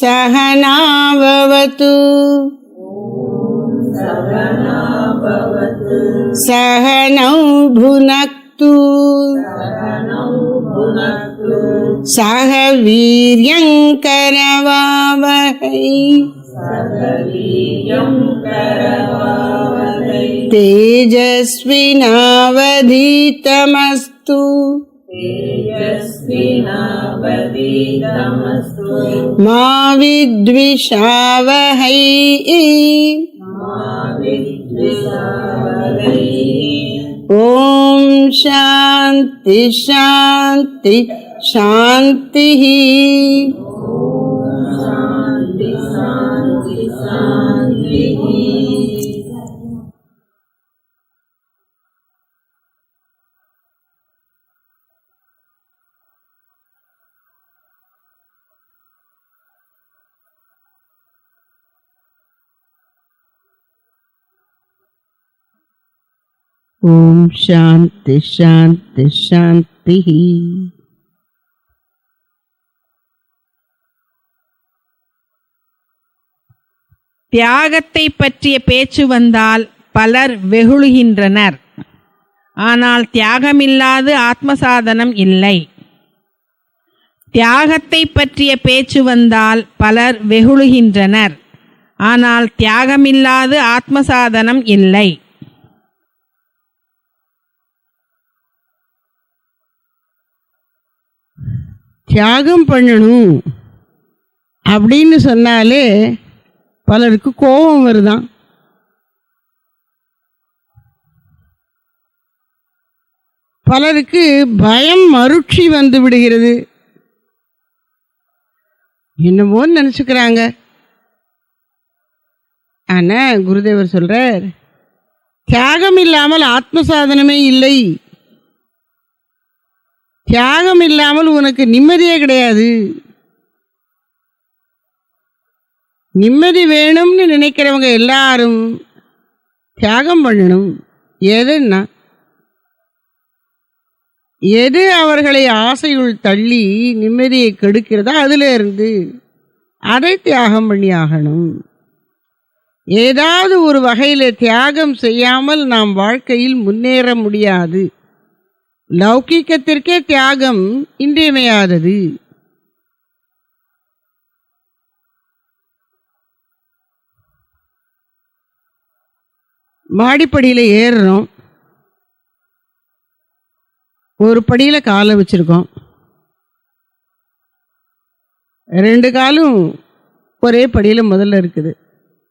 सहनाववतु सहनौ भुनक्तु सह वीर्यङ्करवावहै तेजस्विनावधीतमस्तु मा विद्विषावहै ॐ शान्ति शान्ति शान्तिः ॐ शान्ति शान्ति ஓம் சாந்தி சாந்தி சாந்தி. தியாகத்தை பற்றிய பேச்சு வந்தால் பலர் வெகுழுகின்றனர் ஆனால் தியாகமில்லாது ஆத்மசாதனம் இல்லை. தியாகத்தை பற்றிய பேச்சு வந்தால் பலர் வெகுழுகின்றனர் ஆனால் தியாகமில்லாது ஆத்மசாதனம் இல்லை. தியாகம் பண்ணணும் அப்படின்னு சொன்னாலே பலருக்கு கோபம் வருதான். பலருக்கு பயம் மருட்சி வந்து விடுகிறது. என்னமோன்னு நினச்சிக்கிறாங்க. ஆனால் குருதேவர் சொல்கிறார் தியாகம் இல்லாமல் ஆத்ம சாதனமே இல்லை. தியாகம் இல்லாமல் உனக்கு நிம்மதியே கிடையாது. நிம்மதி வேணும்னு நினைக்கிறவங்க எல்லாரும் தியாகம் பண்ணணும். எதுன்னா எது அவர்களை ஆசையுள் தள்ளி நிம்மதியை கெடுக்கிறதோ அதிலிருந்து அதை தியாகம் பண்ணி ஆகணும். ஏதாவது ஒரு வகையில் தியாகம் செய்யாமல் நாம் வாழ்க்கையில் முன்னேற முடியாது. லௌகீகத்திற்கே தியாகம் இன்றியமையாதது. மாடிப்படியில் ஏறுறோம். ஒரு படியில் காலை வச்சுருக்கோம். ரெண்டு காலும் ஒரே படியில் முதல்ல இருக்குது.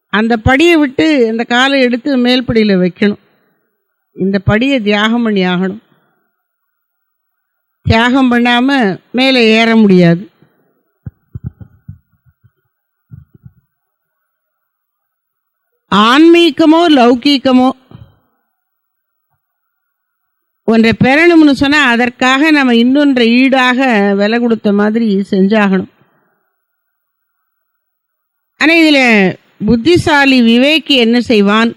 அந்த படியை விட்டு அந்த காலை எடுத்து மேல் படியில் வைக்கணும். இந்த படியை தியாகம் பண்ணி ஆகணும். தியாகம் பண்ணாமல் மேலே ஏற முடியாது. ஆன்மீகமோ லௌகீகமோ ஒன்றை பெறணும்னு சொன்னால் அதற்காக நம்ம இன்னொன்றை ஈடாக விலை கொடுத்த மாதிரி செஞ்சாகணும். ஆனால் இதில் புத்திசாலி விவேக்கி என்ன செய்வான்?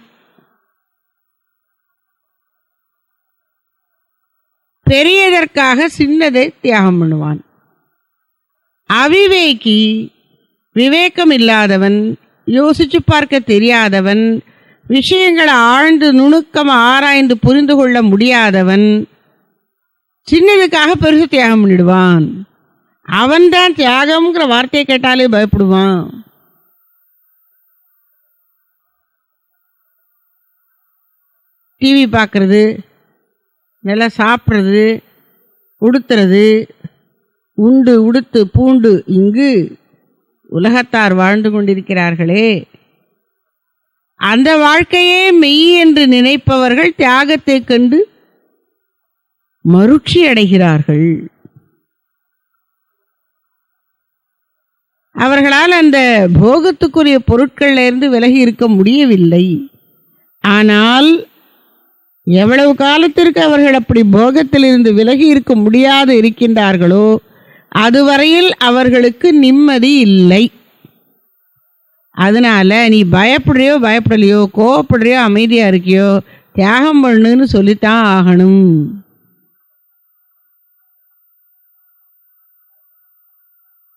பெரியதற்காக சின்னதை தியாகம் பண்ணுவான். அவிவேகி விவேகம் இல்லாதவன் யோசிச்சு பார்க்க தெரியாதவன் விஷயங்களை ஆழ்ந்து நுணுக்கம் ஆராய்ந்து புரிந்து கொள்ள முடியாதவன் சின்னதுக்காக பெருசு தியாகம் பண்ணிடுவான். அவன்தான் தியாகம்ங்கிற வார்த்தையை கேட்டாலே பயப்படுவான். டிவி பார்க்குறது நல்லா சாப்பிட்றது உடுத்துறது உண்டு உடுத்து பூண்டு இங்கு உலகத்தார் வாழ்ந்து கொண்டிருக்கிறார்களே. அந்த வாழ்க்கையே மெய் என்று நினைப்பவர்கள் தியாகத்தை கண்டு மருட்சி அடைகிறார்கள். அவர்களால் அந்த போகத்துக்குரிய பொருட்கள்ல இருந்து விலகி இருக்க முடியவில்லை. ஆனால் எவ்வளவு காலத்திற்கு அவர்கள் அப்படி போகத்திலிருந்து விலகி இருக்க முடியாது இருக்கின்றார்களோ அதுவரையில் அவர்களுக்கு நிம்மதி இல்லை. அதனால் நீ பயப்படுறியோ பயப்படலையோ கோவப்படுறியோ அமைதியாக இருக்கியோ தியாகம் பண்ணுன்னு சொல்லித்தான் ஆகணும்.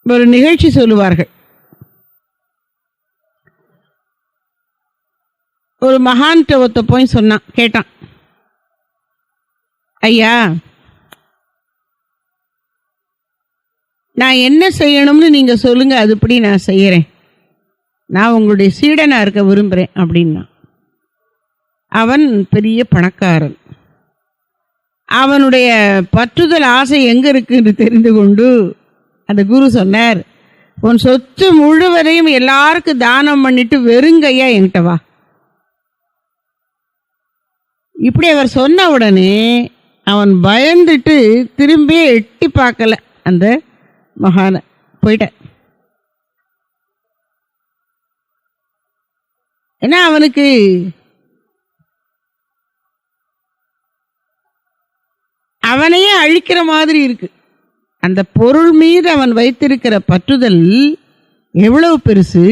ஒரு நிகழ்ச்சி சொல்லுவார்கள். ஒரு மகான்கிட்ட போய் சொன்னான் கேட்டான் ஐயா நான் என்ன செய்யணும்னு நீங்கள் சொல்லுங்க அதுபடி நான் செய்கிறேன் நான் உங்களுடைய சீடனாக இருக்க விரும்புகிறேன் அப்படின்னா. அவன் பெரிய பணக்காரன். அவனுடைய பற்றுதல் ஆசை எங்கே இருக்குன்னு தெரிந்து கொண்டு அந்த குரு சொன்னார் உன் சொத்து முழுவதையும் எல்லாருக்கும் தானம் பண்ணிட்டு வெறுங்கையா என்கிட்ட வா. இப்படி அவர் சொன்ன உடனே அவன் பயந்துட்டு திரும்பியே எட்டி பார்க்கல. அந்த மகானை போயிட்டேன். ஏன்னா அவனுக்கு? அவனையே அழிக்கிற மாதிரி இருக்கு. அந்த பொருள் மீது அவன் வைத்திருக்கிற பற்றுதல் எவ்வளவு பெருசு?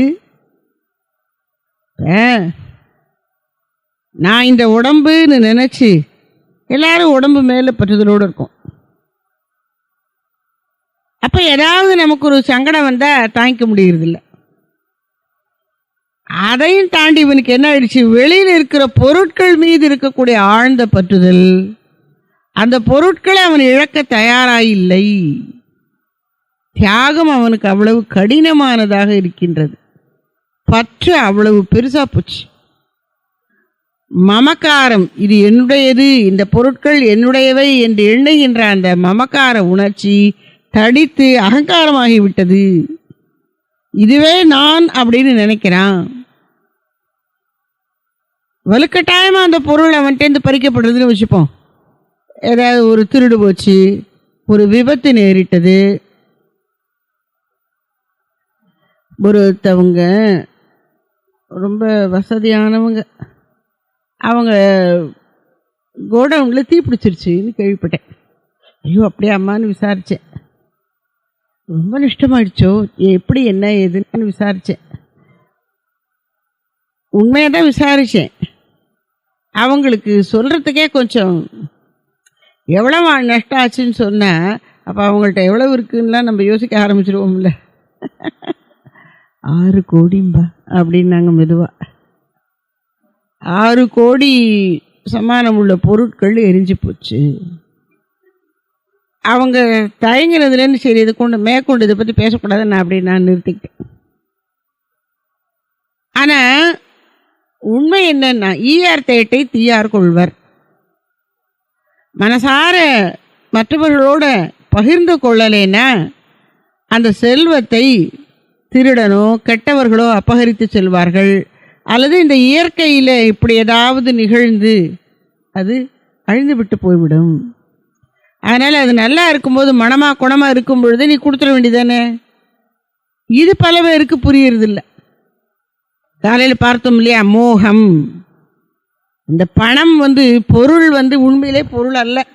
நான் இந்த உடம்புன்னு நினைச்சு எல்லாரும் உடம்பு மேல பற்றுதலோடு இருக்கும். அப்ப ஏதாவது நமக்கு ஒரு சங்கடம் வந்தா தாங்கிக்க முடியறதில்ல. அதையும் தாண்டி இவனுக்கு என்ன ஆயிடுச்சு? வெளியில் இருக்கிற பொருட்கள் மீது இருக்கக்கூடிய ஆழ்ந்த பற்றுதல் அந்த பொருட்களை அவன் இழக்க தயாராயில்லை தியாகம் அவனுக்கு அவ்வளவு கடினமானதாக இருக்கின்றது. பற்று அவ்வளவு பெருசா போச்சு. மமக்காரம் இது என்னுடையது இந்த பொருட்கள் என்னுடையவை என்று எண்ணுகின்ற அந்த மமக்கார உணர்ச்சி தடித்து அகங்காரமாகி விட்டது இதுவே நான் அப்படின்னு நினைக்கிறான். வலுக்கட்டாயமாக அந்த பொருள் அவன்கிட்டேருந்து பறிக்கப்படுறதுன்னு வச்சுப்போம். ஏதாவது ஒரு திருடு போச்சு ஒரு விபத்து நேரிட்டது. ஒருத்தவங்க ரொம்ப வசதியானவங்க. அவங்க கோடவுனில் தீ பிடிச்சிருச்சுன்னு கேள்விப்பட்டேன். ஐயோ அப்படியே அம்மான்னு விசாரித்தேன் ரொம்ப நஷ்டமாயிடுச்சோ? எப்படி என்ன ஏதுன்னு விசாரித்தேன் உண்மையாக தான் விசாரித்தேன் அவங்களுக்கு சொல்கிறதுக்கே கொஞ்சம் எவ்வளோ நஷ்டம் ஆச்சுன்னு சொன்னால் அப்போ அவங்கள்ட்ட எவ்வளோ இருக்குன்னா நம்ம யோசிக்க ஆரம்பிச்சிருவோம்ல. ஆறு கோடிம்பா அப்படின்னாங்க மெதுவாக ஆறு கோடி சமானம் உள்ள பொருட்கள் எரிஞ்சு போச்சு. அவங்க தயங்கினதுலேருந்து சரி இது கொண்டு மேற்கொண்டு இதை பற்றி பேசக்கூடாதுன்னு நான் அப்படி நான் நிறுத்திக்கிட்டேன். ஆனால் உண்மை என்னன்னா ஈயார் தேட்டை தீயார் கொள்வர். மனசார மற்றவர்களோட பகிர்ந்து கொள்ளலேன்னா அந்த செல்வத்தை திருடனோ கெட்டவர்களோ அபகரித்து செல்வார்கள். அல்லது இந்த இயற்கையில் இப்படி ஏதாவது நிகழ்ந்து அது அழிந்து விட்டு போய்விடும். அதனால் அது நல்லா இருக்கும்போது மனமாக குணமாக இருக்கும் பொழுது நீ கொடுத்துட வேண்டியதானே இது பல பேருக்கு புரியறதில்ல. காலையில் பார்த்தோம் இல்லையா? மோகம். இந்த பணம் வந்து பொருள் வந்து உண்மையிலே பொருள் அல்ல.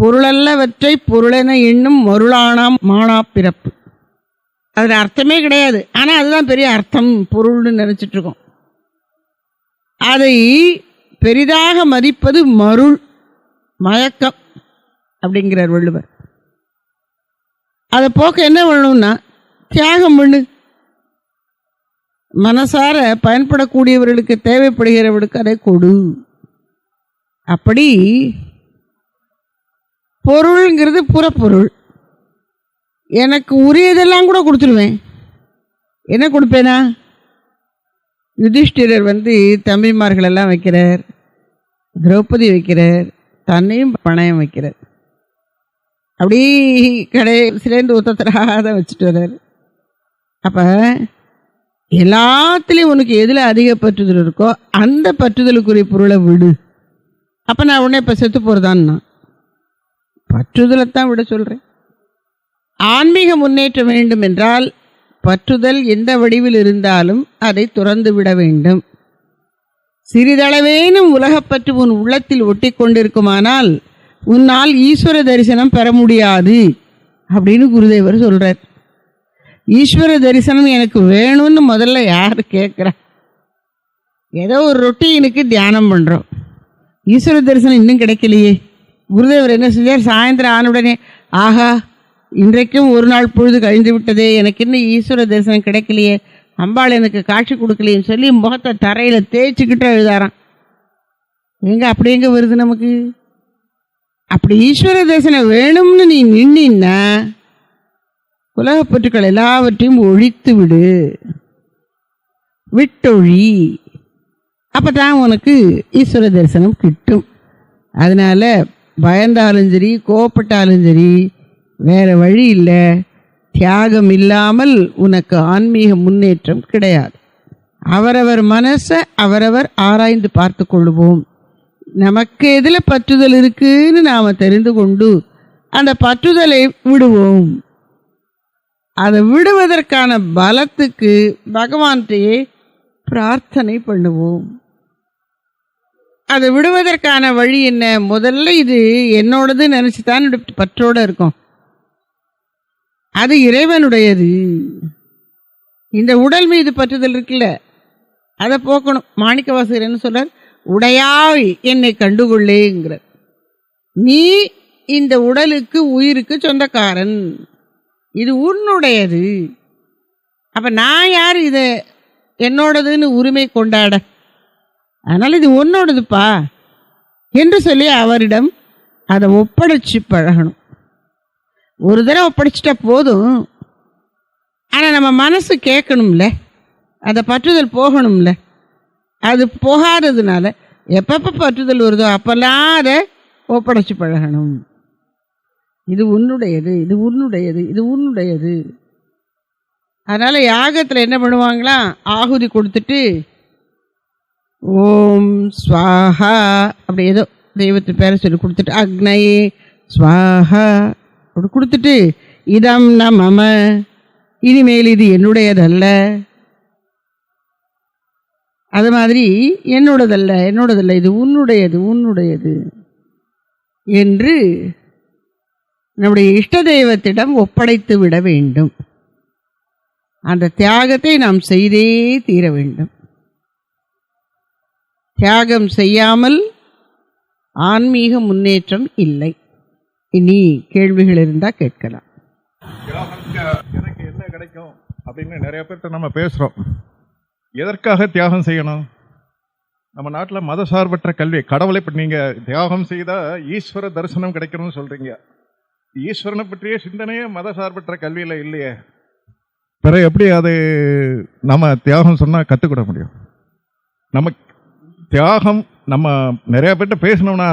பொருளல்லவற்றை பொருளென எண்ணும் மருளானாம் மானா பிறப்பு. அதில் அர்த்தமே கிடையாது. ஆனால் அதுதான் பெரிய அர்த்தம் பொருள்னு நினச்சிட்ருக்கோம். அதை பெரிதாக மதிப்பது மருள் மயக்கம் அப்படிங்கிறார் வள்ளுவர். அதை போக்க என்ன பண்ணணும்னா தியாகம் பண்ணு. மனசார பயன்படக்கூடியவர்களுக்கு தேவைப்படுகிறவர்களுக்கு அதை கொடு. அப்படி பொருள்ங்கிறது புறப்பொருள். எனக்கு உரியதெல்லாம் கூட கொடுத்துருவேன். என்ன கொடுப்பேனா? யுதிஷ்டிரர் வந்து தம்பிமார்களெல்லாம் வைக்கிறார். திரௌபதி வைக்கிறார். தன்னையும் பணயம் வைக்கிறார். அப்படி கடைசிலேருந்து ஒத்தத்தராக தான் வச்சுட்டு வர்றார். அப்போ எல்லாத்துலேயும் உனக்கு எதில் அதிக பற்றுதல் இருக்கோ அந்த பற்றுதலுக்குரிய பொருளை விடு. அப்போ நான் உடனே இப்போ செத்து போகிறதான்னா பற்றுதலைத்தான் விட சொல்கிறேன் ஆன்மீக முன்னேற்றம் வேண்டும் என்றால் பற்றுதல் எந்த வடிவில் இருந்தாலும் அதை துறந்து விட வேண்டும். சிறிதளவேனும் உலகப்பற்று உன் உள்ளத்தில் ஒட்டி கொண்டிருக்குமானால் உன்னால் ஈஸ்வர தரிசனம் பெற முடியாது அப்படின்னு குருதேவர் சொல்கிறார் ஈஸ்வர தரிசனம் எனக்கு வேணும்னு முதல்ல யார் கேட்குறா? ஏதோ ஒரு ரொட்டீனுக்கு தியானம் பண்ணுறோம் ஈஸ்வர தரிசனம் இன்னும் கிடைக்கலையே. குருதேவர் என்ன செஞ்சார்? சாயந்தரம் ஆன உடனே ஆஹா இன்றைக்கும் ஒரு நாள் பொழுது கழிந்து விட்டதே. எனக்கு இன்னும் ஈஸ்வர தரிசனம் கிடைக்கலையே. அம்பாள் எனக்கு காட்சி கொடுக்கலையேன்னு சொல்லி முகத்தை தரையில் தேய்ச்சிக்கிட்டு எழுதாராம். எங்கே அப்படி எங்கே வருது நமக்கு? அப்படி ஈஸ்வர தரிசனம் வேணும்னு நீ நின்னா உலகப்பற்றுக்கள் எல்லாவற்றையும் ஒழித்து விடு. விட்டொழி. அப்பதான் உனக்கு ஈஸ்வர தரிசனம் கிட்டும். அதனால் பயந்தாலும் சரி கோவப்பட்டாலும் சரி வேற வழி இல்லை. தியாகம் இல்லாமல் உனக்கு ஆன்மீக முன்னேற்றம் கிடையாது. அவரவர் மனசை அவரவர் ஆராய்ந்து பார்த்து கொள்வோம் நமக்கு எதில் பற்றுதல் இருக்குன்னு நாம் தெரிந்து கொண்டு அந்த பற்றுதலை விடுவோம். அதை விடுவதற்கான பலத்துக்கு பகவான்கிட்டயே பிரார்த்தனை பண்ணுவோம். அதை விடுவதற்கான வழி என்ன? முதல்ல இது என்னோடது நினச்சி தான் பற்றோடு இருக்கும். அது இறைவனுடையது. இந்த உடல் மீது பற்றுதல் இருக்குல்ல அதை போக்கணும். மாணிக்கவாசகர் என்ன சொல்றார்? உடையாய் என்னை கண்டுகொள்ளேங்கிற நீ இந்த உடலுக்கு உயிருக்கு சொந்தக்காரன். இது உன்னுடையது. அப்ப நான் யார் இதை என்னோடதுன்னு உரிமை கொண்டாட? அதனால் இது உன்னோடதுப்பா. என்று சொல்லி அவரிடம் அதை ஒப்படைச்சு பழகணும். ஒரு தடவை ஒப்படைச்சிட்டா போதும். ஆனால் நம்ம மனசு கேட்கணும்ல. அந்த பற்றுதல் போகணும்ல. அது போகாததுனால எப்பப்போ பற்றுதல் வருதோ அப்போல்லாம் அதை ஒப்படைச்சு பழகணும். இது உன்னுடையது இது உன்னுடையது இது உன்னுடையது. அதனால் யாகத்தில் என்ன பண்ணுவாங்களாம் ஆகுதி கொடுத்துட்டு ஓம் ஸ்வாஹா அப்படி ஏதோ தெய்வத்து பேரை சொல்லி கொடுத்துட்டு அக்னயே ஸ்வாஹா. அப்படி கொடுத்துட்டு இதம் நமம இனிமேல் இது என்னுடையதல்ல. அது மாதிரி என்னோடதல்ல என்னோடதல்ல. இது உன்னுடையது உன்னுடையது. என்று நம்முடைய இஷ்ட தெய்வத்திடம் ஒப்படைத்து விட வேண்டும். அந்த தியாகத்தை நாம் செய்தே தீர வேண்டும். தியாகம் செய்யாமல் ஆன்மீக முன்னேற்றம் இல்லை. இனி கேள்விகள் இருந்தால் கேட்கலாம். தியாகம் எனக்கு என்ன கிடைக்கும் அப்படின்னு நிறைய பேர்கிட்ட நம்ம பேசுகிறோம் எதற்காக தியாகம் செய்யணும்? நம்ம நாட்டில் மதசார்பற்ற கல்வி. கடவுளை இப்போ நீங்கள் தியாகம் செய்தால் ஈஸ்வர தரிசனம் கிடைக்கணும்னு சொல்கிறீங்க ஈஸ்வரனை பற்றிய சிந்தனையே மதசார்பற்ற கல்வியில் இல்லையே. பிற எப்படி அது நம்ம தியாகம் சொன்னால் கற்றுக்கிட முடியும்? நம்ம தியாகம் நம்ம நிறையா பேர்கிட்ட பேசினோம்னா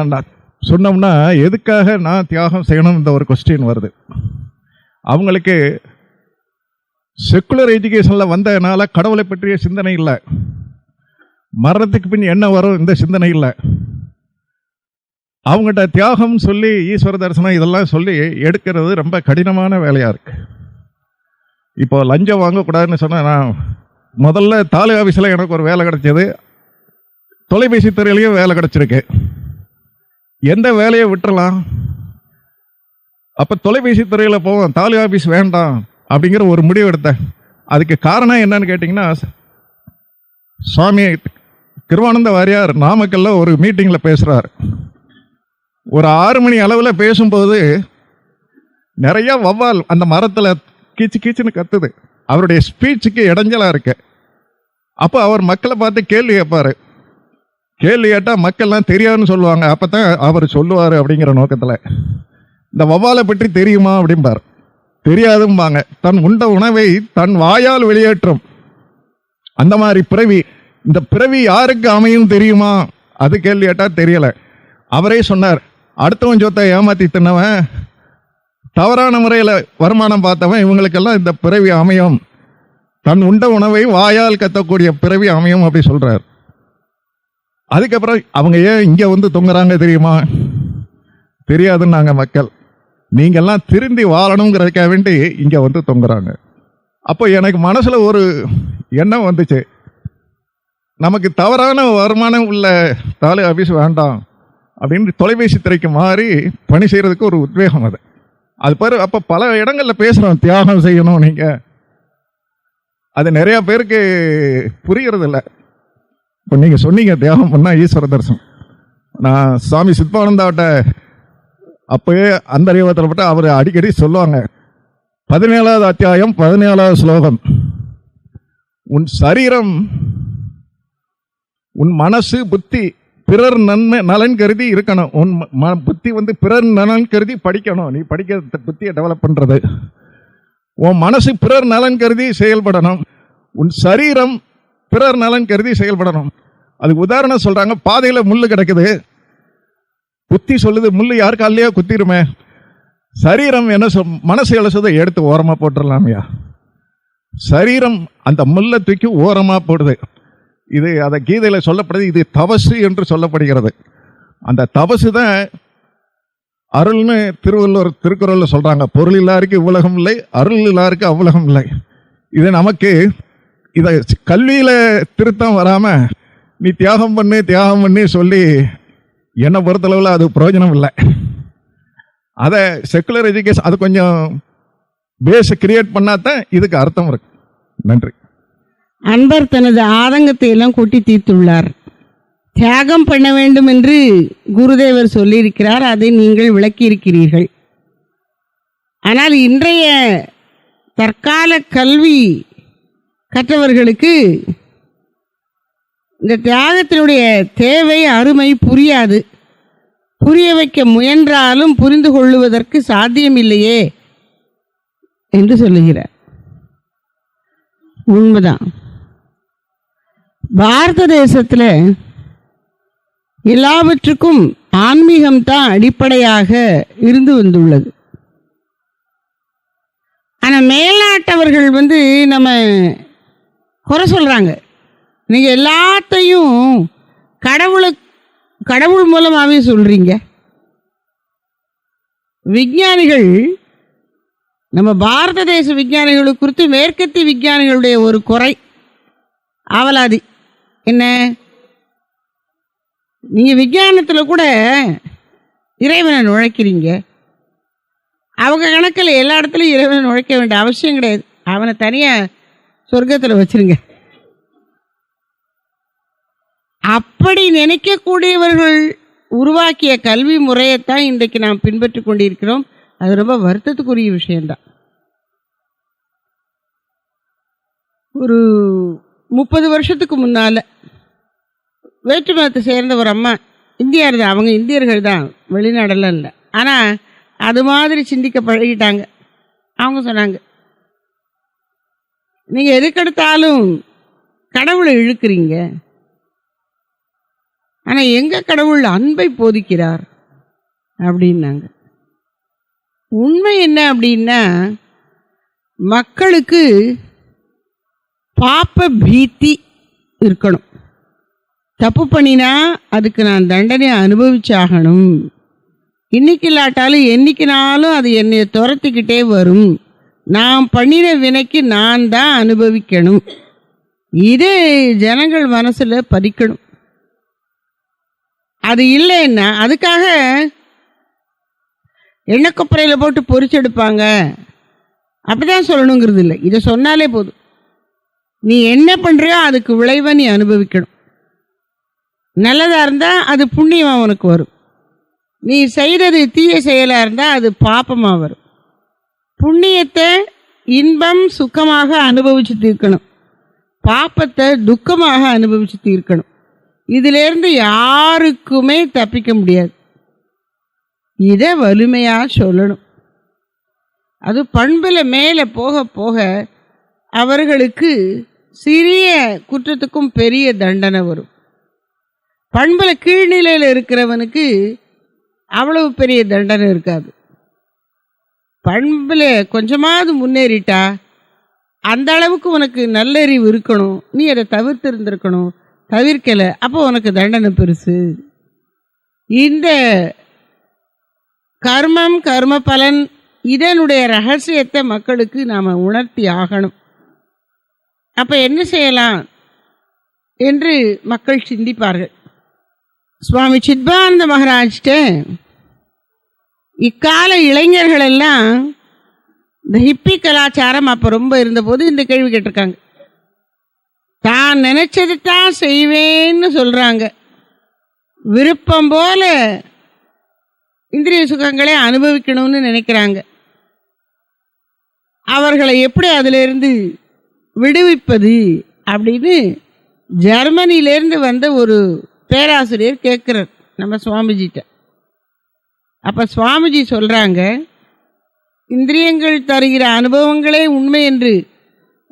சொன்னோம்னா எதுக்காக நான் தியாகம் செய்யணும் இந்த ஒரு கொஸ்டின் வருது. அவங்களுக்கு செக்குலர் எஜுகேஷனில் வந்ததுனால கடவுளை பற்றிய சிந்தனை இல்லை. மரணத்துக்கு பின் என்ன வரும் இந்த சிந்தனை இல்லை. அவங்ககிட்ட தியாகம்னு சொல்லி ஈஸ்வர தரிசனம் இதெல்லாம் சொல்லி எடுக்கிறது ரொம்ப கடினமான வேலையாக இருக்கு. இப்போ லஞ்சம் வாங்கக்கூடாதுன்னு சொன்னால் நான் முதல்ல தாலுகா ஆஃபீஸில் எனக்கு ஒரு வேலை கிடைச்சது. தொலைபேசி துறையிலையும் வேலை கிடச்சிருக்கேன் எந்த வேலையை விட்டுறலாம்? அப்போ தொலைபேசி துறையில் போவோம். தாலி ஆஃபீஸ் வேண்டாம் அப்படிங்கிற ஒரு முடிவு எடுத்தேன் அதுக்கு காரணம் என்னன்னு கேட்டிங்கன்னா சுவாமி திருவானந்த வாரியார் நாமக்கல்ல ஒரு மீட்டிங்கில் பேசுகிறார் ஒரு ஆறு மணி அளவில் பேசும்போது நிறைய வவ்வால் அந்த மரத்தில் கீச்சு கீச்சுன்னு கத்துது. அவருடைய ஸ்பீச்சுக்கு இடைஞ்சலாக இருக்கு. அப்போ அவர் மக்களை பார்த்து கேள்வி கேட்பாரு. கேள்வி கேட்டால் மக்கள்லாம் தெரியாதுன்னு சொல்லுவாங்க. அப்போ தான் அவர் சொல்லுவார் அப்படிங்கிற நோக்கத்தில். இந்த வவ்வாலை பற்றி தெரியுமா அப்படிம்பார். தெரியாதும்பாங்க. தன் உண்ட உணவை தன் வாயால் வெளியேற்றும். அந்த மாதிரி பிறவி இந்த பிறவி யாருக்கு அமையும் தெரியுமா? அது கேள்வி கேட்டால் தெரியலை. அவரே சொன்னார் அடுத்தவன் சொத்தை ஏமாத்தி தின்னவன் தவறான முறையில் வருமானம் பார்த்தவன் இவங்களுக்கெல்லாம் இந்த பிறவி அமையும். தன் உண்ட உணவை வாயால் கத்தக்கூடிய பிறவி அமையும் அப்படி சொல்கிறார் அதுக்கப்புறம் அவங்க ஏன் இங்கே வந்து தொங்குறாங்க தெரியுமா? தெரியாதுன்னாங்க மக்கள். நீங்கெல்லாம் திருந்தி வாழணுங்கிறதுக்காக வேண்டி இங்கே வந்து தொங்குறாங்க. அப்போ எனக்கு மனசில் ஒரு எண்ணம் வந்துச்சு. நமக்கு தவறான வருமானம் உள்ள தாலு ஆஃபீஸ் வேண்டாம் அப்படின்னு தொலைபேசி துறைக்கு மாறி பணி செய்கிறதுக்கு ஒரு உத்வேகம் அது. அது பாரு அப்போ பல இடங்களில் பேசுகிறோம் தியாகம் செய்யணும் நீங்கள் அது நிறையா பேருக்கு புரியறதில்ல. இப்போ நீங்கள் சொன்னீங்க தியாகம் பண்ணால் ஈஸ்வர தரிசனம். நான் சுவாமி சித்பானந்தாவிட்ட அப்போயே அந்த அறிவத்தில் பட்டு அவர் அடிக்கடி சொல்லுவாங்க பதினேழாவது அத்தியாயம் பதினேழாவது ஸ்லோகம். உன் சரீரம் உன் மனசு புத்தி பிறர் நன்மை நலன் கருதி இருக்கணும். உன் ம- ம- புத்தி வந்து பிறர் நலன் கருதி படிக்கணும். நீ படிக்கிற புத்தியை டெவலப் பண்ணுறது உன் மனசு பிறர் நலன் கருதி செயல்படணும். உன் சரீரம் பிறர் நலன் கருதி செயல்படணும். அதுக்கு உதாரணம் சொல்கிறாங்க பாதையில் முள் கிடக்குது. புத்தி சொல்லுது முள் யார் காலையோ குத்திருமே. சரீரம் என்ன சொல் மனசு எழுசுதை எடுத்து ஓரமாக போட்டுடலாமையா சரீரம் அந்த முல்லை தூக்கி ஓரமாக போடுது. இது அதை கீதையில் சொல்லப்படுது இது தவசு என்று சொல்லப்படுகிறது. அந்த தவசு தான் அருள்னு திருவள்ளுவர் திருக்குறளில் சொல்கிறாங்க பொருள் இல்லாருக்கு இவ்வுலகம் இல்லை அருள் இல்லாருக்கு அவ்வுலகம் இல்லை. இது நமக்கு இதை கல்வியில் திருத்தம் வராமல் நீ தியாகம் பண்ணு தியாகம் பண்ணி சொல்லி என்னை பொறுத்தளவில் அது பிரயோஜனம் இல்லை. அதை செக்குலர் எஜுகேஷன் அது கொஞ்சம் பேஸை கிரியேட் பண்ணாதான் இதுக்கு அர்த்தம் இருக்கு. நன்றி. அன்பர் தனது ஆதங்கத்தை எல்லாம் கொட்டி தீர்த்துள்ளார். தியாகம் பண்ண வேண்டும் என்று குருதேவர் சொல்லியிருக்கிறார் அதை நீங்கள் விளக்கியிருக்கிறீர்கள். ஆனால் இன்றைய தற்கால கல்வி கற்றவர்களுக்கு இந்த தியாகத்தினுடைய தேவை அருமை புரியாது. புரிய வைக்க முயன்றாலும் புரிந்து கொள்ளுவதற்கு சாத்தியமில்லையே என்று சொல்லுகிறார். உண்மைதான். பாரத தேசத்தில் எல்லாவற்றுக்கும் ஆன்மீகம்தான் அடிப்படையாக இருந்து வந்துள்ளது. ஆனால் மேல்நாட்டவர்கள் வந்து நம்ம குறை சொல்கிறாங்க நீங்கள் எல்லாத்தையும் கடவுளை கடவுள் மூலமாகவே சொல்கிறீங்க விஞ்ஞானிகள் நம்ம பாரத தேச விஞ்ஞானிகளை குறித்து மேற்கத்திய விஞ்ஞானிகளுடைய ஒரு குறை. அவலாதி. என்ன? நீங்கள் விஞ்ஞானத்தில் கூட இறைவனை நுழைக்கிறீங்க. அவங்க கணக்கில் எல்லா இடத்துலையும் இறைவனை நுழைக்க வேண்டிய அவசியம் கிடையாது. அவனை தனியாக சொர்க்கத்தில் வச்சிருங்க. அப்படி நினைக்கக்கூடியவர்கள் உருவாக்கிய கல்வி முறையைத்தான் இன்றைக்கு நாம் பின்பற்றி கொண்டிருக்கிறோம். அது ரொம்ப வருத்தத்துக்குரிய விஷயம்தான். ஒரு முப்பது வருஷத்துக்கு முன்னால் வேற்று மதத்தை சேர்ந்த ஒரு அம்மா இந்தியார் தான் அவங்க இந்தியர்கள் தான் வெளிநாடெல்லாம் இல்லை. ஆனால் அது மாதிரி சிந்திக்க பழகிட்டாங்க. அவங்க சொன்னாங்க நீங்கள் எதுக்கெடுத்தாலும் கடவுளை இழுக்கிறீங்க. ஆனால் எங்கள் கடவுள் அன்பை போதிக்கிறார்? அப்படின்னாங்க. உண்மை என்ன அப்படின்னா மக்களுக்கு பாப்ப பீத்தி இருக்கணும். தப்பு பண்ணினா அதுக்கு நான் தண்டனை அனுபவிச்சாகணும். இன்னைக்கு இல்லாட்டாலும் என்னைக்குனாலும் அது என்னை துரத்திக்கிட்டே வரும். நான் பண்ணின வினைக்கு நான் தான் அனுபவிக்கணும். இது ஜனங்கள் மனசில் பதிக்கணும். அது இல்லைன்னா அதுக்காக எண்ணெய் கொப்பரையில் போட்டு பொறிச்செடுப்பாங்க அப்படிதான் சொல்லணுங்கிறது இல்லை. இதை சொன்னாலே போதும். நீ என்ன பண்ணுறியோ அதுக்கு விளைவை நீ அனுபவிக்கணும். நல்லதாக இருந்தால் அது புண்ணியமாக உனக்கு வரும். நீ செய்கிறது தீய செயலாக இருந்தால் அது பாப்பமாக வரும். புண்ணியத்தை இன்பம் சுக்கமாக அனுபவிச்சு தீர்க்கணும் பாப்பத்தை துக்கமாக அனுபவிச்சு தீர்க்கணும் இதிலேருந்து யாருக்குமே தப்பிக்க முடியாது. இதை வலிமையாக சொல்லணும். அது பண்பில் மேலே போக போக அவர்களுக்கு சிறிய குற்றத்துக்கும் பெரிய தண்டனை வரும். பண்பில் கீழ்நிலையில் இருக்கிறவனுக்கு அவ்வளவு பெரிய தண்டனை இருக்காது. பண்பில் கொஞ்சமாவது முன்னேறிட்டா அந்த அளவுக்கு உனக்கு நல்லறிவு இருக்கணும். நீ அதை தவிர்த்து இருந்திருக்கணும் தவிர்க்கலை அப்போ உனக்கு தண்டனை பெருசு. இந்த கர்மம் கர்ம பலன் இதனுடைய ரகசியத்தை மக்களுக்கு நாம் உணர்த்தி ஆகணும். அப்போ என்ன செய்யலாம் என்று மக்கள் சிந்திப்பார்கள். சுவாமி சித்பானந்த மகாராஜ்கிட்ட இக்கால இளைஞர்கள் எல்லாம் இந்த ஹிப்பி கலாச்சாரம் அப்போ ரொம்ப இருந்தபோது இந்த கேள்வி கேட்டிருக்காங்க. தான் நினைச்சது தான் செய்வேன்னு சொல்கிறாங்க விருப்பம் போல இந்திரிய சுகங்களை அனுபவிக்கணும்னு நினைக்கிறாங்க. அவர்களை எப்படி அதிலிருந்து விடுவிப்பது அப்படின்னு ஜெர்மனியிலேருந்து வந்த ஒரு பேராசிரியர் கேட்குறார் நம்ம சுவாமிஜிட்ட. அப்போ சுவாமிஜி சொல்கிறாங்க இந்திரியங்கள் தருகிற அனுபவங்களே உண்மை என்று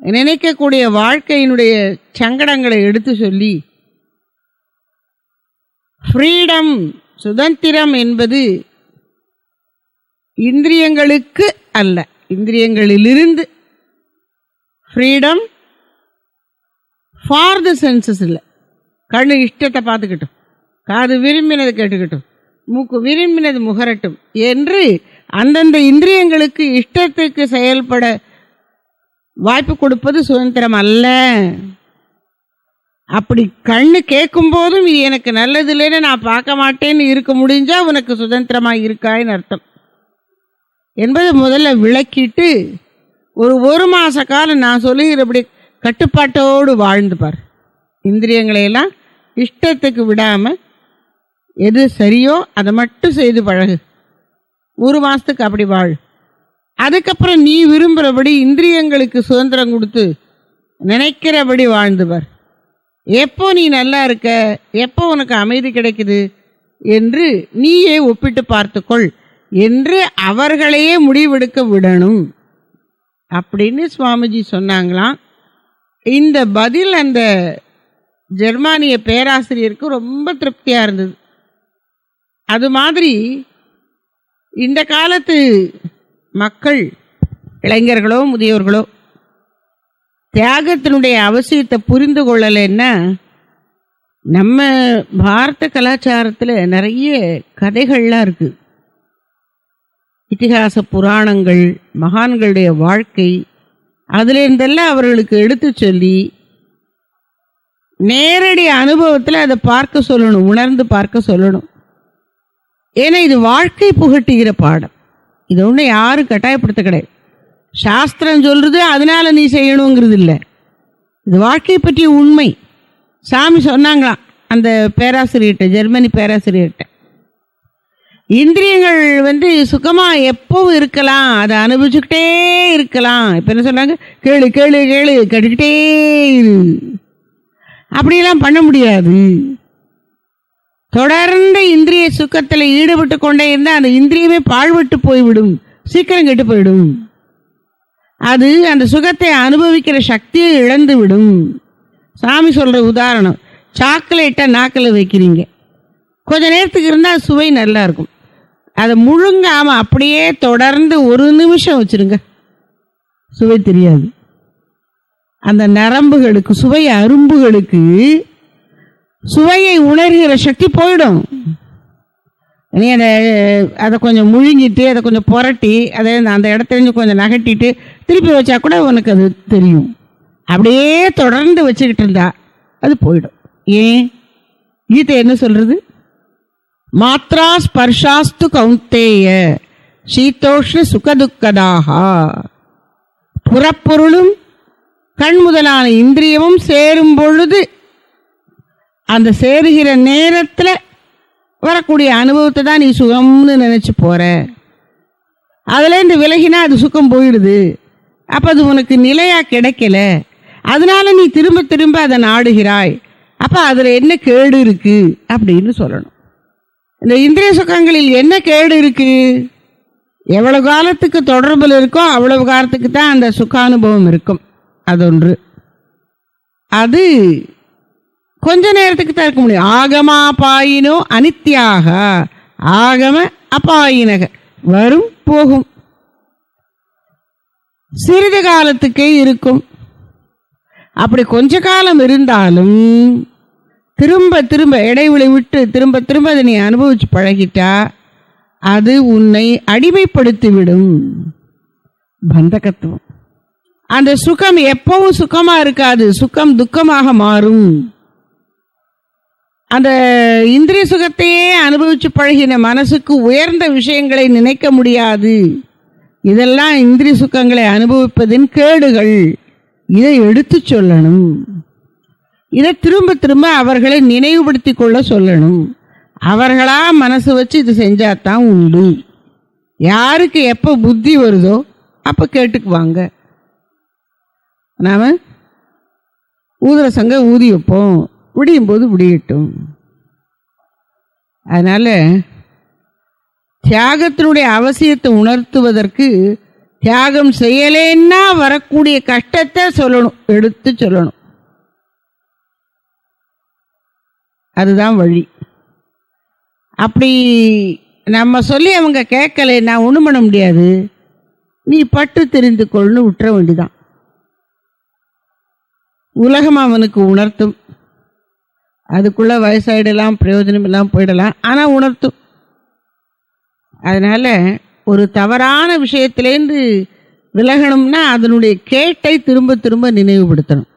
நினைக்கக்கூடிய வாழ்க்கையினுடைய சங்கடங்களை எடுத்து சொல்லி ஃப்ரீடம் சுதந்திரம் என்பது இந்திரியங்களுக்கு அல்ல. இந்திரியங்களிலிருந்து ஃப்ரீடம் ஃபார் த சென்சஸ் இல்லை கண்ணு இஷ்டத்தை பார்த்துக்கிட்டோம். காது விரும்பினதை கேட்டுக்கிட்டோம். மூக்கு விரும்பினது முகரட்டும் என்று அந்தந்த இந்திரியங்களுக்கு இஷ்டத்துக்கு செயல்பட வாய்ப்பு கொடுப்பது சுதந்திரம் அல்ல. அப்படி கண்ணு கேட்கும் போதும் இது எனக்கு நல்லது இல்லைன்னு நான் பார்க்க மாட்டேன்னு இருக்க முடிஞ்சா உனக்கு சுதந்திரமாக இருக்காயின்னு அர்த்தம். என்பதை முதல்ல விளக்கிட்டு ஒரு ஒரு மாத காலம் நான் சொல்லுகிறபடி கட்டுப்பாட்டோடு வாழ்ந்து பார். இந்திரியங்களையெல்லாம் இஷ்டத்துக்கு விடாமல் எது சரியோ அதை மட்டும் செய்து பழகு. ஒரு மாதத்துக்கு அப்படி வாழ். அதுக்கப்புறம் நீ விரும்புகிறபடி இந்திரியங்களுக்கு சுதந்திரம் கொடுத்து நினைக்கிறபடி வாழ்ந்துவர் எப்போ நீ நல்லா இருக்க? எப்போ உனக்கு அமைதி கிடைக்குது? என்று நீயே ஒப்பிட்டு பார்த்துக்கொள் என்று அவர்களையே முடிவெடுக்க விடணும். அப்படின்னு சுவாமிஜி சொன்னாங்களாம். இந்த பதில் அந்த ஜெர்மானிய பேராசிரியருக்கு ரொம்ப திருப்தியாக இருந்தது. அது மாதிரி இந்த காலத்து மக்கள் இளைஞர்களோ முதியோர்களோ தியாகத்தினுடைய அவசியத்தை புரிந்து கொள்ளலைன்னா நம்ம பாரத கலாச்சாரத்தில் நிறைய கதைகள்லாம் இருக்குது இத்திகாச புராணங்கள் மகான்களுடைய வாழ்க்கை அதிலிருந்தெல்லாம் அவர்களுக்கு எடுத்து சொல்லி நேரடி அனுபவத்தில் அதை பார்க்க சொல்லணும் உணர்ந்து பார்க்க சொல்லணும். ஏன்னா இது வாழ்க்கை புகட்டுகிற பாடம். இது ஒன்றும் யாரும் கட்டாயப்படுத்த கிடையாது. சாஸ்திரம் சொல்கிறது அதனால் நீ செய்யணுங்கிறது இல்லை. இது வாழ்க்கை பற்றிய உண்மை. சாமி சொன்னாங்களாம் அந்த பேராசிரியர்கிட்ட ஜெர்மனி பேராசிரியர்கிட்ட. இந்திரியங்கள் வந்து சுகமாக எப்பவும் இருக்கலாம் அதை அனுபவிச்சுக்கிட்டே இருக்கலாம். இப்போ என்ன சொன்னாங்க? கேளு கேளு கேளு கேட்டுக்கிட்டே இரு. அப்படியெல்லாம் பண்ண முடியாது. தொடர்ந்து இந்திரிய சுக்கத்தில் ஈடுபட்டு கொண்டே இருந்தால் அந்த இந்திரியமே பாழ்பட்டு போய்விடும். சீக்கிரம் கெட்டு போயிடும் அது அந்த சுகத்தை அனுபவிக்கிற சக்தியை இழந்து விடும். சாமி சொல்கிற உதாரணம் சாக்லேட்டை நாக்கில் வைக்கிறீங்க. கொஞ்ச நேரத்துக்கு இருந்தால் சுவை நல்லா இருக்கும். அதை முழுங்காமல் அப்படியே தொடர்ந்து ஒரு நிமிஷம் வச்சுருங்க. சுவை தெரியாது. அந்த நரம்புகளுக்கு சுவை அரும்புகளுக்கு சுவையை உணர்கிற சக்தி போயிடும். நீ அதை அதை கொஞ்சம் முழுங்கிட்டு அதை கொஞ்சம் புரட்டி அதை அந்த இடத்துல கொஞ்சம் நகட்டிட்டு திருப்பி வச்சா கூட உனக்கு அது தெரியும். அப்படியே தொடர்ந்து வச்சுக்கிட்டு இருந்தா அது போயிடும். ஏன்? கீதை என்ன சொல்கிறது மாத்ரா ஸ்பர்ஷாஸ்து கௌந்தேய சீதோஷ்ண சுகதுக்கதாக புறப்பொருளும் கண் முதலான இந்திரியமும் சேரும் பொழுது அந்த சேருகிற நேரத்தில் வரக்கூடிய அனுபவத்தை தான் நீ சுகம்னு நினச்சி போகிற அதுலேருந்து விலகினா அது சுகம் போயிடுது. அப்போ அது உனக்கு நிலையாக கிடைக்கல. அதனால நீ திரும்ப திரும்ப அதை நாடுகிறாய். அப்போ அதில் என்ன கேடு இருக்குது அப்படின்னு சொல்லணும். இந்த இந்திரிய சுகங்களில் என்ன கேடு இருக்குது எவ்வளவு காலத்துக்கு தொடர்பில் இருக்கோ அவ்வளவு காலத்துக்கு தான் அந்த சுகானுபவம் இருக்கும். அதொன்று அது கொஞ்ச நேரத்துக்கு தான் இருக்க முடியும். ஆகமா பாயினோ அனித்தியாக ஆகம அபாயினக. வரும் போகும். சிறிது காலத்துக்கே இருக்கும். அப்படி கொஞ்ச காலம் இருந்தாலும் திரும்ப திரும்ப இடைவெளி விட்டு திரும்ப திரும்ப அதை நீ அனுபவிச்சு பழகிட்டா அது உன்னை அடிமைப்படுத்திவிடும். பந்தகத்துவம். அந்த சுகம் எப்பவும் சுகமாக இருக்காது. சுகம் துக்கமாக மாறும். அந்த இந்திரிய சுகத்தையே அனுபவிச்சு பழகின மனசுக்கு உயர்ந்த விஷயங்களை நினைக்க முடியாது. இதெல்லாம் இந்திரிய சுகங்களை அனுபவிப்பதின் கேடுகள். இதை எடுத்து சொல்லணும். இதை திரும்ப திரும்ப அவர்களை நினைவுபடுத்தி கொள்ள சொல்லணும். அவர்களா மனசு வச்சு இது செஞ்சாதான் உண்டு. யாருக்கு எப்போ புத்தி வருதோ அப்போ கேட்டுக்குவாங்க. நாம் ஊதுற சங்க ஊதி வைப்போம். விடியும் போது விடியட்டும். அதனால் தியாகத்தினுடைய அவசியத்தை உணர்த்துவதற்கு தியாகம் செய்யலேன்னா வரக்கூடிய கஷ்டத்தை சொல்லணும் எடுத்து சொல்லணும். அதுதான் வழி. அப்படி நம்ம சொல்லி அவங்க கேட்கலைன்னா ஒன்றும் பண்ண முடியாது. நீ பட்டு தெரிந்து கொள்னு விட்டுற வேண்டிதான். உலகம் அவனுக்கு உணர்த்தும். அதுக்குள்ளே வயசாயிடலாம் பிரயோஜனம் இல்லாமல் போயிடலாம். ஆனால் உணர்த்தும் அதனால் ஒரு தவறான விஷயத்திலேருந்து விலகணும்னா அதனுடைய கேட்டை திரும்ப திரும்ப நினைவுபடுத்தணும்.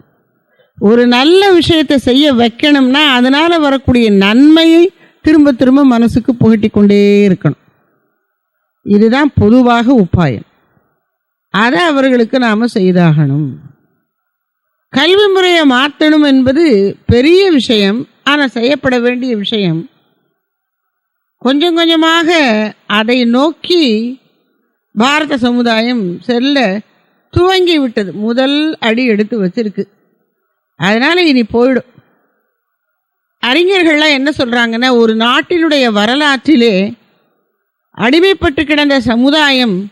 ஒரு நல்ல விஷயத்தை செய்ய வைக்கணும்னா அதனால் வரக்கூடிய நன்மையை திரும்ப திரும்ப மனசுக்கு புகட்டி கொண்டே இருக்கணும். இதுதான் பொதுவாக உபாயம். அதை அவர்களுக்கு நாம் செய்தாகணும். கல்வி முறையை மாற்றணும் என்பது பெரிய விஷயம் ஆனால் செய்யப்பட வேண்டிய விஷயம். கொஞ்சம் கொஞ்சமாக அதை நோக்கி பாரத சமுதாயம் செல்ல துவங்கி விட்டது. முதல் அடி எடுத்து வச்சிருக்கு. அதனால் இனி போயிடும். அறிஞர்கள்லாம் என்ன சொல்கிறாங்கன்னா ஒரு நாட்டினுடைய வரலாற்றிலே அடிமைப்பட்டு கிடந்த சமுதாயம்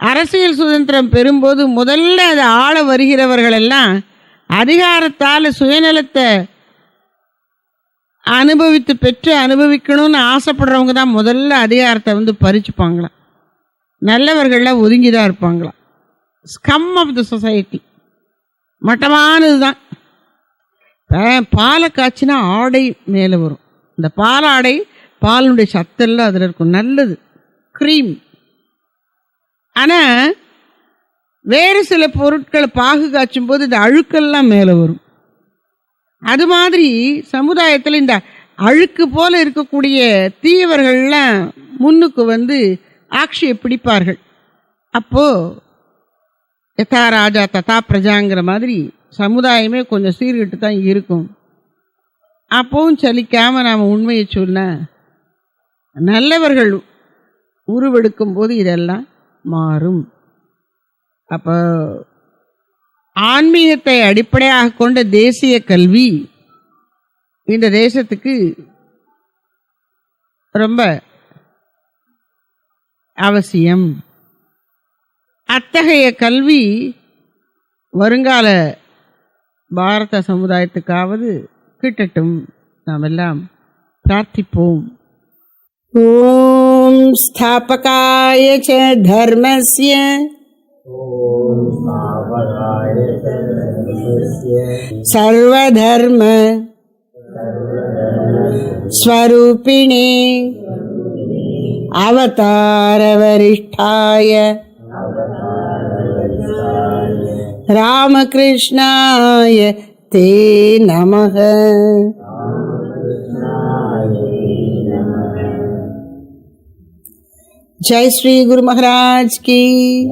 அரசியல் சுதந்திரம் பெறும்போது முதல்ல அதை ஆள வருகிறவர்கள் எல்லாம் அதிகாரத்தால் சுயநலத்தை அனுபவித்து பெற்று அனுபவிக்கணும்னு ஆசைப்படுறவங்க தான் முதல்ல அதிகாரத்தை வந்து பறிச்சுப்பாங்களாம். நல்லவர்கள்லாம் ஒதுங்கி தான் இருப்பாங்களாம். ஸ்கம் ஆஃப் த சொசைட்டி மட்டமானது தான் பாலை காய்ச்சினா ஆடை மேலே வரும். இந்த பாலாடை பாலுடைய சத்தெல்லாம் அதில் இருக்கும். நல்லது. க்ரீம் ஆனால் வேறு சில பொருட்களை பாகு காய்ச்சும் போது இந்த அழுக்கெல்லாம் மேலே வரும். அது மாதிரி சமுதாயத்தில் இந்த அழுக்கு போல இருக்கக்கூடிய தீயவர்கள்லாம் முன்னுக்கு வந்து ஆட்சியை பிடிப்பார்கள். அப்போது யதா ராஜா ததா பிரஜாங்கிற மாதிரி சமுதாயமே கொஞ்சம் சீர்கிட்டு தான் இருக்கும். அப்பவும் சலிக்காமல் நாம் உண்மையை சொன்ன நல்லவர்கள் உருவெடுக்கும் போது இதெல்லாம் மாறும். அப்போ ஆன்மீகத்தை அடிப்படையாக கொண்ட தேசிய கல்வி இந்த தேசத்துக்கு ரொம்ப அவசியம். அத்தகைய கல்வி வருங்கால பாரத சமுதாயத்துக்காவது கிட்டட்டும். நாம் எல்லாம் பிரார்த்திப்போம் ॐ स्थापकाय च धर्मस्य। सर्वधर्म स्वरूपिणे। अवतारवरिष्ठाय रामकृष्णाय ते नमः। जय श्री गुरु महाराज की।